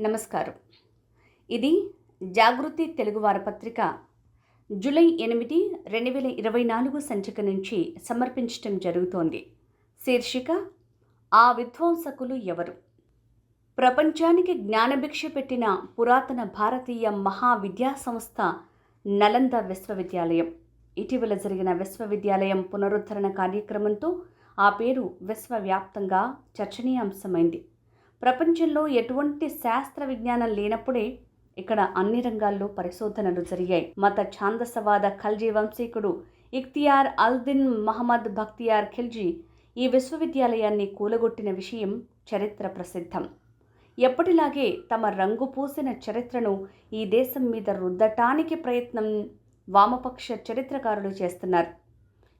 నమస్కారం. ఇది జాగృతి తెలుగు వారపత్రిక జూలై ఎనిమిది రెండు వేల ఇరవై నాలుగు సంచిక నుంచి సమర్పించటం జరుగుతోంది. శీర్షిక ఆ విధ్వంసకులు ఎవరు? ప్రపంచానికి జ్ఞానభిక్ష పెట్టిన పురాతన భారతీయ మహావిద్యా సంస్థ నలంద విశ్వవిద్యాలయం. ఇటీవల జరిగిన విశ్వవిద్యాలయం పునరుద్ధరణ కార్యక్రమంతో ఆ పేరు విశ్వవ్యాప్తంగా చర్చనీయాంశమైంది. ప్రపంచంలో ఎటువంటి శాస్త్ర విజ్ఞానం లేనప్పుడే ఇక్కడ అన్ని రంగాల్లో పరిశోధనలు జరిగాయి. మత ఛాందసవాద ఖల్జీ వంశీకుడు ఇఖ్తియార్ అల్దిన్ మహమ్మద్ బక్తియార్ ఖిల్జీ ఈ విశ్వవిద్యాలయాన్ని కూలగొట్టిన విషయం చరిత్ర ప్రసిద్ధం. ఎప్పటిలాగే తమ రంగు పూసిన చరిత్రను ఈ దేశం మీద రుద్దటానికి ప్రయత్నం వామపక్ష చరిత్రకారులు చేస్తున్నారు.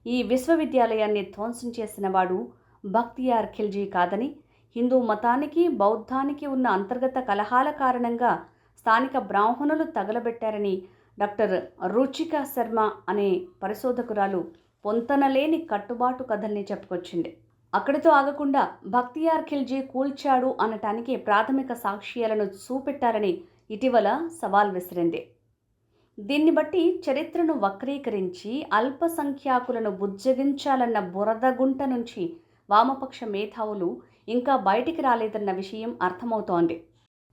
ఈ విశ్వవిద్యాలయాన్ని ధ్వంసం చేసిన వాడు బక్తియార్ ఖిల్జీ కాదని హిందూ మతానికి బౌద్ధానికి ఉన్న అంతర్గత కలహాల కారణంగా స్థానిక బ్రాహ్మణులు తగలబెట్టారని డాక్టర్ రుచిక శర్మ అనే పరిశోధకురాలు పొంతనలేని కట్టుబాటు కథల్ని చెప్పుకొచ్చింది. అక్కడితో ఆగకుండా భక్తియార్ ఖిల్జీ కూల్చాడు అనటానికి ప్రాథమిక సాక్ష్యాలను చూపెట్టారని ఇటీవల సవాల్ విసిరింది. దీన్ని బట్టి చరిత్రను వక్రీకరించి అల్పసంఖ్యాకులను బుజ్జగించాలన్న బురదగుంట నుంచి వామపక్ష మేధావులు ఇంకా బయటికి రాలేదన్న విషయం అర్థమవుతోంది.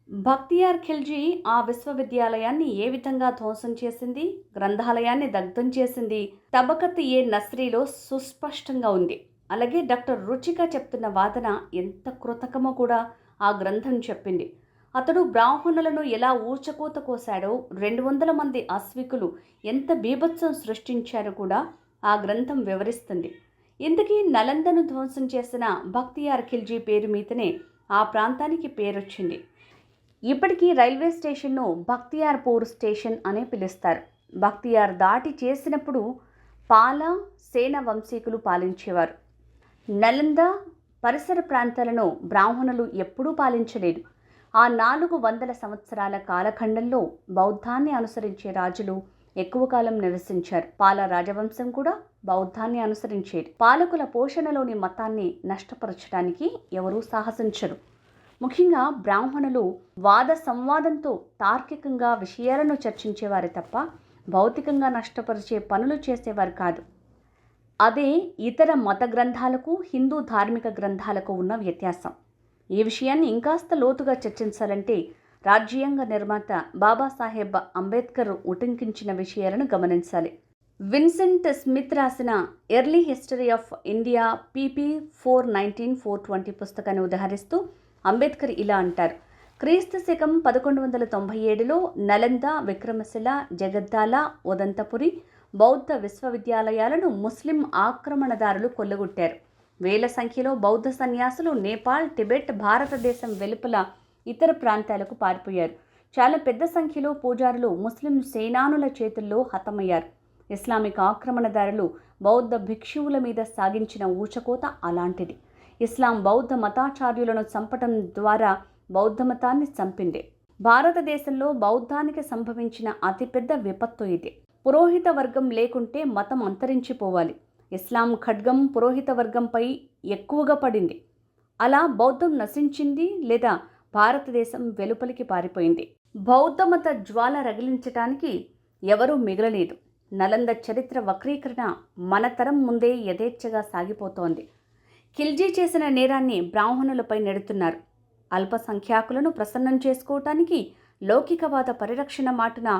భక్తియార్ ఖిల్జీ ఆ విశ్వవిద్యాలయాన్ని ఏ విధంగా ధ్వంసం చేసింది? గ్రంథాలయాన్ని దగ్ధం చేసింది? తబకత్ ఏ నస్రీలో సుస్పష్టంగా ఉంది. అలాగే డాక్టర్ రుచిక చెప్తున్న వాదన ఎంత కృతకమో కూడా ఆ గ్రంథం చెప్పింది. అతడు బ్రాహ్మణులను ఎలా ఊచకోత కోశాడో రెండు వందల మంది అశ్వికులు ఎంత బీభత్సం సృష్టించారో కూడా ఆ గ్రంథం వివరిస్తుంది. ఇంతకీ నలందను ధ్వంసం చేసిన భక్తియార్ ఖిల్జీ పేరు మీదనే ఆ ప్రాంతానికి పేరొచ్చింది. ఇప్పటికీ రైల్వే స్టేషన్ను భక్తియార్పూర్ స్టేషన్ అనే పిలుస్తారు. భక్తియార్ దాటి చేసినప్పుడు పాల సేన వంశీకులు పాలించేవారు. నలంద పరిసర ప్రాంతాలను బ్రాహ్మణులు ఎప్పుడూ పాలించలేదు. ఆ నాలుగు వందల సంవత్సరాల కాలఖండంలో బౌద్ధాన్ని అనుసరించే రాజులు ఎక్కువ కాలం నివసించారు. పాల రాజవంశం కూడా బౌద్ధాన్ని అనుసరించేది. పాలకుల పోషణలోని మతాన్ని నష్టపరచడానికి ఎవరూ సాహసించరు. ముఖ్యంగా బ్రాహ్మణులు వాద సంవాదంతో తార్కికంగా విషయాలను చర్చించేవారే తప్ప భౌతికంగా నష్టపరిచే పనులు చేసేవారు కాదు. అదే ఇతర మత గ్రంథాలకు హిందూ ధార్మిక గ్రంథాలకు ఉన్న వ్యత్యాసం. ఈ విషయాన్ని ఇంకాస్త లోతుగా చర్చించాలంటే రాజ్యాంగ నిర్మాత బాబాసాహెబ్ అంబేద్కర్ ఉటంకించిన విషయాలను గమనించాలి. విన్సెంట్ స్మిత్ రాసిన early history of India PP four nineteen four twenty పుస్తకాన్ని ఉదహరిస్తూ అంబేద్కర్ ఇలా అంటారు. క్రీస్తు శకం పదకొండు వందల తొంభై ఏడులో నలంద విక్రమశిల జగద్దాల ఉదంతపురి బౌద్ధ విశ్వవిద్యాలయాలను ముస్లిం ఆక్రమణదారులు కొల్లగొట్టారు. వేల సంఖ్యలో బౌద్ధ సన్యాసులు నేపాల్ టిబెట్ భారతదేశం వెలుపల ఇతర ప్రాంతాలకు పారిపోయారు. చాలా పెద్ద సంఖ్యలో పూజారులు ముస్లిం సేనానుల చేతుల్లో హతమయ్యారు. ఇస్లామిక్ ఆక్రమణదారులు బౌద్ధ భిక్షువుల మీద సాగించిన ఊచకోత అలాంటిది. ఇస్లాం బౌద్ధ మతాచార్యులను చంపటం ద్వారా బౌద్ధ మతాన్ని చంపింది. భారతదేశంలో బౌద్ధానికి సంభవించిన అతిపెద్ద విపత్తు ఇది. పురోహిత వర్గం లేకుంటే మతం అంతరించిపోవాలి. ఇస్లాం ఖడ్గం పురోహిత వర్గంపై ఎక్కువగా పడింది. అలా బౌద్ధం నశించింది లేదా భారతదేశం వెలుపలికి పారిపోయింది. బౌద్ధమత జ్వాల రగిలించటానికి ఎవరూ మిగలలేదు. నలంద చరిత్ర వక్రీకరణ మన తరం ముందే యథేచ్ఛగా సాగిపోతోంది. ఖిల్జీ చేసిన నేరాన్ని బ్రాహ్మణులపై నెడుతున్నారు. అల్పసంఖ్యాకులను ప్రసన్నం చేసుకోవటానికి లౌకికవాద పరిరక్షణ మాటున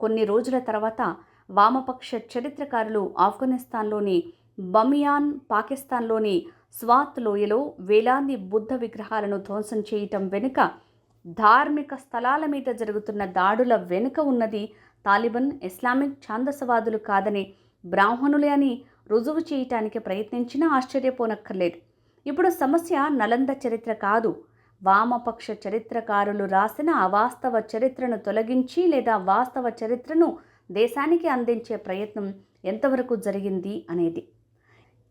కొన్ని రోజుల తర్వాత వామపక్ష చరిత్రకారులు ఆఫ్ఘనిస్తాన్లోని బమియాన్ పాకిస్తాన్లోని స్వాత్ లోయలో వేలాది బుద్ధ విగ్రహాలను ధ్వంసం చేయటం వెనుక ధార్మిక స్థలాల మీద జరుగుతున్న దాడుల వెనుక ఉన్నది తాలిబన్ ఇస్లామిక్ ఛాందసవాదులు కాదని బ్రాహ్మణులే అని రుజువు చేయటానికి ప్రయత్నించినా ఆశ్చర్యపోనక్కర్లేదు. ఇప్పుడు సమస్య నలంద చరిత్ర కాదు. వామపక్ష చరిత్రకారులు రాసిన అవాస్తవ చరిత్రను తొలగించి లేదా వాస్తవ చరిత్రను దేశానికి అందించే ప్రయత్నం ఎంతవరకు జరిగింది అనేది.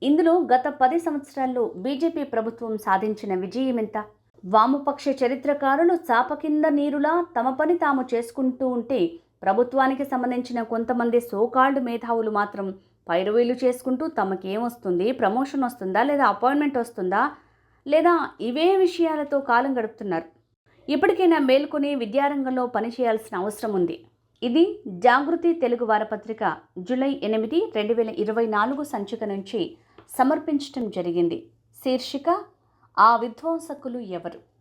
ఇందులో గత పది సంవత్సరాల్లో బీజేపీ ప్రభుత్వం సాధించిన విజయం ఎంత? వామపక్ష చరిత్రకారులు చాప కింద నీరులా తమ పని తాము చేసుకుంటూ ఉంటే ప్రభుత్వానికి సంబంధించిన కొంతమంది సోకాల్డ్ మేధావులు మాత్రం పైరువేలు చేసుకుంటూ తమకేమొస్తుంది ప్రమోషన్ వస్తుందా లేదా అపాయింట్మెంట్ వస్తుందా? లేదా ఇవే విషయాలతో కాలం గడుపుతున్నారు. ఇప్పటికైనా మేల్కొని విద్యారంగంలో పనిచేయాల్సిన అవసరం ఉంది. ఇది జాగృతి తెలుగు వారపత్రిక జూలై ఎనిమిది రెండు వేల ఇరవై నాలుగు సంచిక నుంచి సమర్పించటం జరిగింది. శీర్షిక ఆ విధ్వంసకులు ఎవరు?